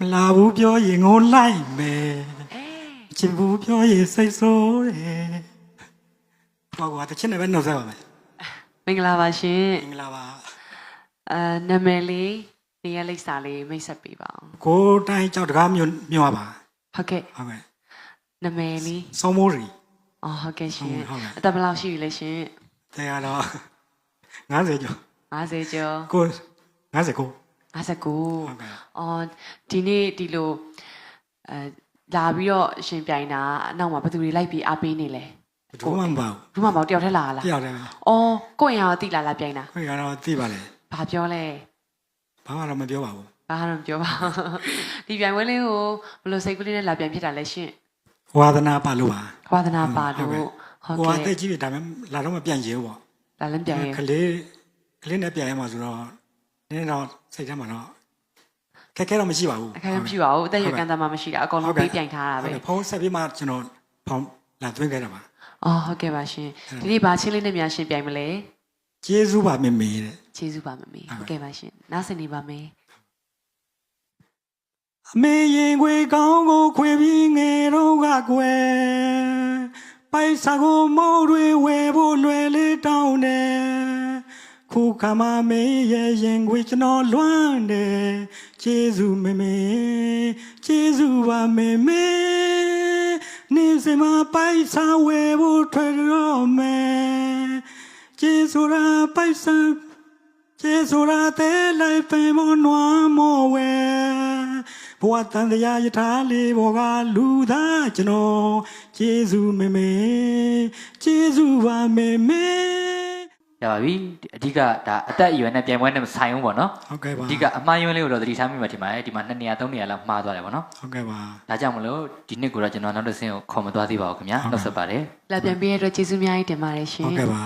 မလာဘူးပြောရင်ငိုလိုက်မယ်အေးချစ်ဘူးပြောရင်စိတ်ဆိုးတယ်ဟောကွာတစ်ချက်နဲ့ပဲနှုတ်ဆက်ပါမယ်မင်္ဂလာပါရှင်မင်္ဂလာပါအဲနာမည်လေးနေရာလိပ်စာလေးမိတ်ဆက်ပေးပါအောင်ကိုတိုင်းကြောက်တကားမြို့မြို့ပါဟုတ်ကဲ့ဟုတ်ကဲ့နာမည်လေးစောမိုးရီအော်ဟုတ်ကဲ့ရှင်ဟုတ်ကဲ့အသက်ဘယ်လောက်ရှိပြီလဲရှင်တရားတော့90ကျော်50ကျော်ကို59 59ဟုတ်ကဲ့အော်ဒီနေ့ဒီလိုအဲလာပြီးတော့ရှင်ပြိုင်တာအနောက်မှာဘယ်သူတွေလိုက်ပြီးအားပေးနေလဲဘယ်သူမှမပါဘူးမှမဟုတ်တယောက်တည်းလာလားဘူးတယောက်တည်းပဲအော်ကိုယ့်ရင်ရောတိလာလာပြိုင်တာခွေကတော့သိပါလေဘာပြောလဲဘာမှတော့မပြောပါဘူးဘာမှတော့မပြောပါဘူးဒီပြိုင်ပွဲလေးကိုဘယ်လိုစိတ်ကူးလေးနဲ့လာပြိုင်ဖြစ်တာလဲရှင်ဝါသနာပါလို့ပါဝါသနာပါလို့ဟုတ်ဟုတ်ဟိုအကဲ့သက်ကြီးပြီဒါပေမဲ့လာတော့မပြန်ချင်ဘူးပေါ့လာလည်းပြိုင်ရင်ကလေးကလေးနဲ့ပြန်ရမှာဆိုတော့ နည်းတော့စိတ်ထဲမှာတော့ခက်ခဲတော့မရှိပါဘူးအခက်အခဲမရှိပါဘူးအသက်ရွယ်ကန့်သတ်မှမရှိတာအကောင်လုံးပေးပြိုင်ထားတာဟုတ်ပဲကဲ့ဖုန်းဆက်ပြီးမှကျွန်တော်ဖုန်းလာသွင်းခဲ့တာပါအော်ဟုတ်ကဲ့ပါရှင်ဒီနေ့ဘာချင်းလေးနဲ့များရှင်ပြိုင်မလဲကျေးဇူးပါမေမေတဲ့ကျေးဇူးပါမမေဟုတ်ဟုတ်ကဲ့ကဲ့ပါရှင်နားဆင်နေပါမယ်အမေရင်ခွေကောင်းကိုခွေပြီးငယ်တော့ကကွယ်ပိုက်စာကိုမိုးတွေဝယ်ဖို့လွယ်လေးတောင်းတယ် ခုခါမမေရဲ့ရင်ခွေကျွန်တော်လွမ်းတယ်ကျေးဇူးမေမေကျေးဇူးပါမေမေနေစမပိုက်စာဝယ်ဖို့ထွက်တော့မယ်ကျေးဇူးရာပိုက်စာကျေဆိုရာတဲလိုက်ပင်မနွားမောဝဲဘဝတန်တရားယထာလေးဘောကလူသားကျွန်တော်ကျေးဇူးမေမေကျေးဇူးပါမေမေ ရပါပြီအဓိကဒါအသက်အရွယ်နဲ့ပြိုင်ပွဲနဲ့မဆိုင်ဘူးပေါ့နော်ဟုတ်ကဲ့ပါအဓိကအမှားယွင်းလေးကိုတော့သတိထားမိမှထင်ပါတယ်ဒီမှာ2နေရာ3နေရာလောက်မှားသွားတယ်ပေါ့နော်ဟုတ်ကဲ့ပါဒါကြောင့်မလို့ဒီနှစ်ကိုတော့ကျွန်တော်နောက်တစ်ဆင့်ကိုခေါ်မသွားသေးပါဘူးခင်ဗျာဟုတ်ကဲ့နှုတ်ဆက်ပါတယ်လာပြန်ပေးရတဲ့အတွက်ကျေးဇူးအများကြီးတင်ပါတယ်ရှင်ဟုတ်ကဲ့ပါ